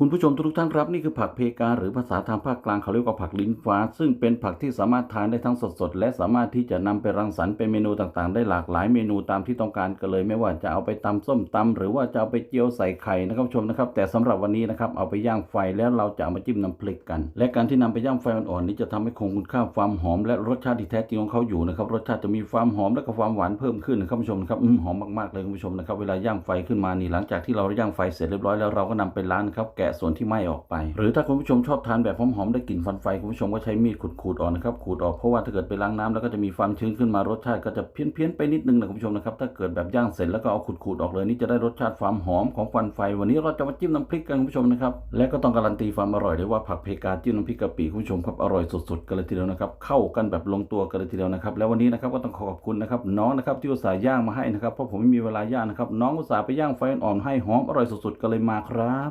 คุณผู้ชมทุกท่านครับนี่คือผักเพกาหรือภาษาทางภาคกลางเขาเรียกว่าผักลิ้นฟ้า ซึ่งเป็นผักที่สามารถทานได้ทั้งสดๆ และสามารถที่จะนำไปรังสรรค์เป็นเมนูต่างๆ ได้หลากหลายเมนูตามที่ต้องการกันเลย ไม่ว่าจะเอาไปตำส้มตำหรือว่าจะเอาไปเจียวใส่ไข่นะครับผู้ชมนะครับ แต่สำหรับวันนี้นะครับเอาไปย่างไฟแล้วเราจะามาจิ้มน้ำพริกกัน และการที่นำไปย่างไฟอ่อนๆนี้จะทำให้คงคุณค่าความหอม และรสชาติที่แท้จริงของเขาอยู่นะครับรสชาติจะมีความหอมและก็ความหวานเพิ่มขึ้นนะครับผู้ชมครับหอมมากๆเลยคุณผู้ชมนะครับเวลาย่างไฟขึ้นมานี่หลังจากที่เราย่างไฟเสร็จเรียบร้อยแล้วเราก็นำไปล้างนครับแกะส่วนที่ไหม้ออกไป หรือถ้าคุณผู้ชมชอบทานแบบหอมๆได้กลิ่นฟันไฟคุณผู้ชมก็ใช้มีดขูดๆออกนะครับขูดออกเพราะว่าถ้าเกิดไปล้างน้ำแล้วก็จะมีความชื้นขึ้นมารสชาติก็จะเพี้ยนๆไปนิดนึงนะคุณผู้ชมนะครับถ้าเกิดแบบย่างเสร็จแล้วก็เอาขูดๆออกเลยนี่จะได้รสชาติความหอมของฟันไฟ วันนี้เราจะมาจิ้มน้ำพริกกันคุณผู้ชมนะครับและก็ต้องการันตีความอร่อยได้ว่าผักเพกาจิ้มน้ำพริกกะปิคุณผู้ชมครับอร่อยสุดๆกันเลยทีเดียวนะครับเข้ากันแบบลงตัวกันเลยทีเดียวนะครับแล้ววันนี้นะครับก็ต้องขอขอบคุณนะครับน้องนะครับที่อุตส่าห์ย่างมาให้นะครับเพราะผมไม่มีเวลาย่างนะครับน้องอุตส่าห์ไปย่างไฟอ่อนให้หอมอร่อยสุดๆกันเลยมาครับ